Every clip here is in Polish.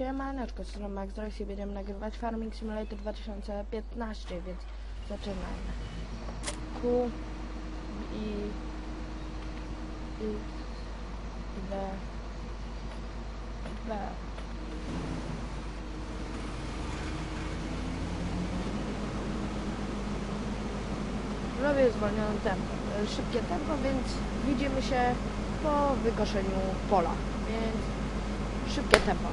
Siemaneczko, z strony Max Drox i będziemy nagrywać Farming Simulator 2015, więc zaczynajmy. Q i X D B Robię zwolnione tempo, szybkie tempo, więc widzimy się po wykoszeniu pola, więc szybkie tempo.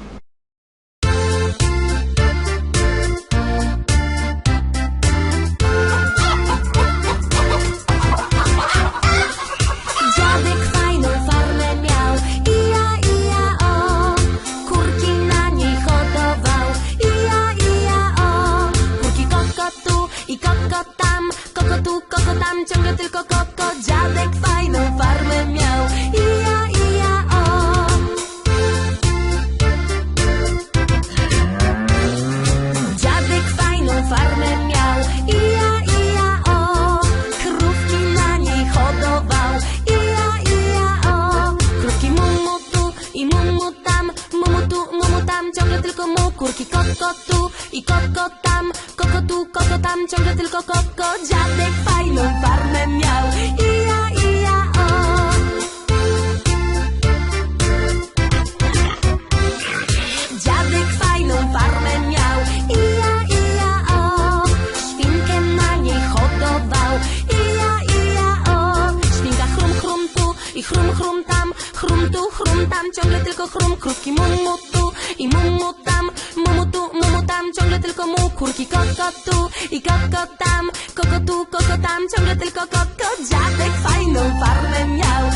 Tylko chrum Krówki mumu tu i mumu tam Mumu tu, mumu tam, ciągle tylko mu Kurki koko tu i koko tam Koko tu, koko tam, ciągle tylko koko Dziadek fajną farmę miał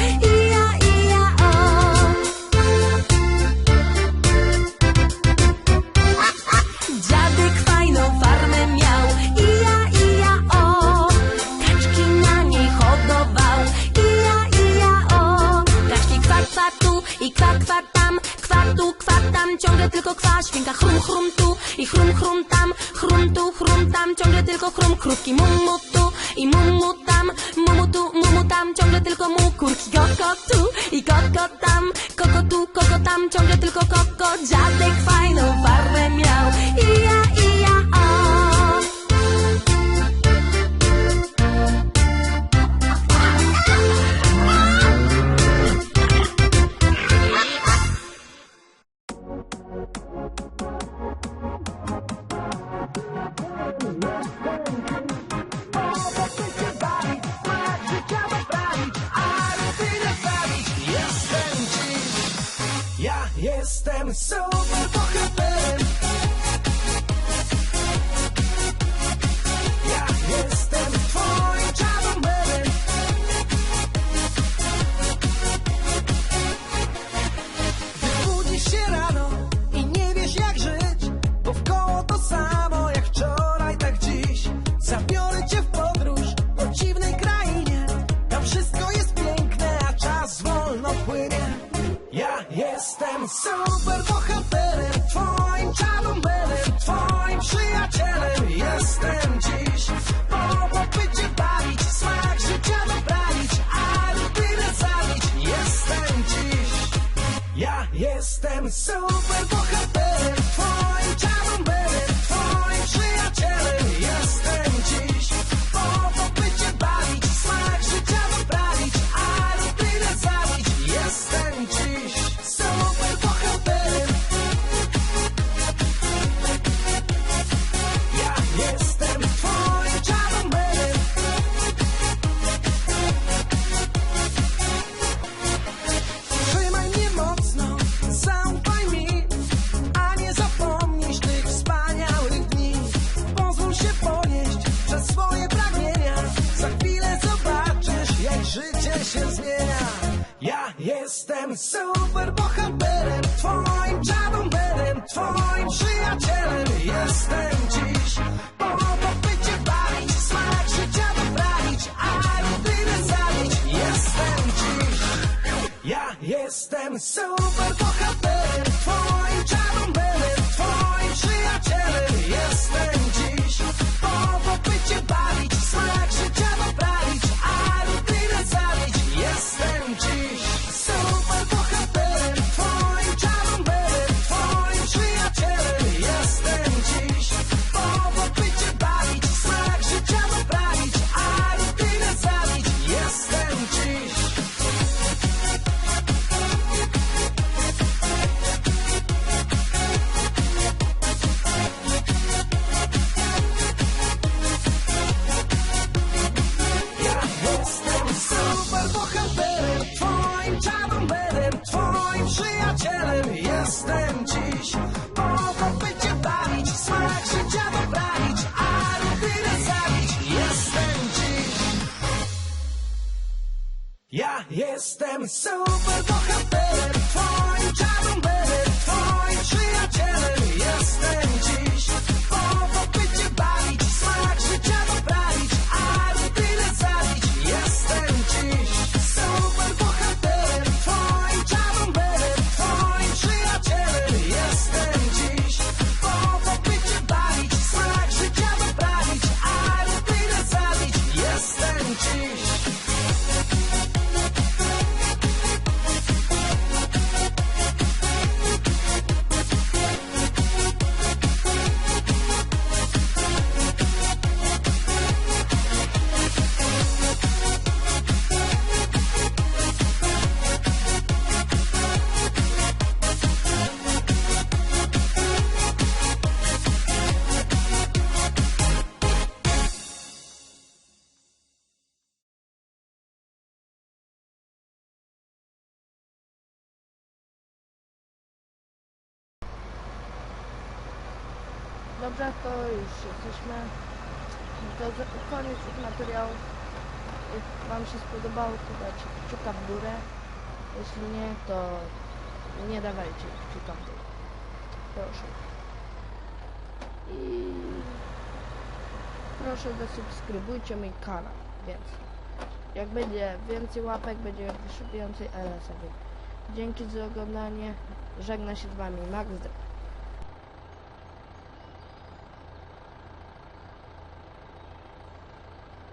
Chrum tu, chrum tam, ciągle tylko chrum Krówki mumu tu i mumu tam. Mumu tu, mumu tam, ciągle tylko mu Kurki. Koko tu i koko tam. Koko tu, koko tam, ciągle tylko koko Dziadek fajną farmę miał jestem Ja jestem super bohaterem, twoim czarnomerem, twoim przyjacielem. Jestem dziś po popycie bawić, smak życia doprawić, a rutynę zabić. Jestem dziś. Ja jestem super bohaterem, jestem super bohaterem, twoim czarnomerem, twoim przyjacielem. Jestem dziś po popycie bawić, smak życia doprawić, a rutynę zabić. Jestem dziś. Ja jestem super bohaterem, jestem super bohaterem Twoim Dobrze, to już jesteśmy. To koniec tych materiałów. Jak Wam się spodobało, to dajcie kciuka w górę. Jeśli nie, to nie dawajcie kciuka w dół. Proszę. I proszę zasubskrybujcie mój kanał, więc jak będzie więcej łapek, będzie więcej LS-owych. Dzięki za oglądanie. Żegna się z Wami Max.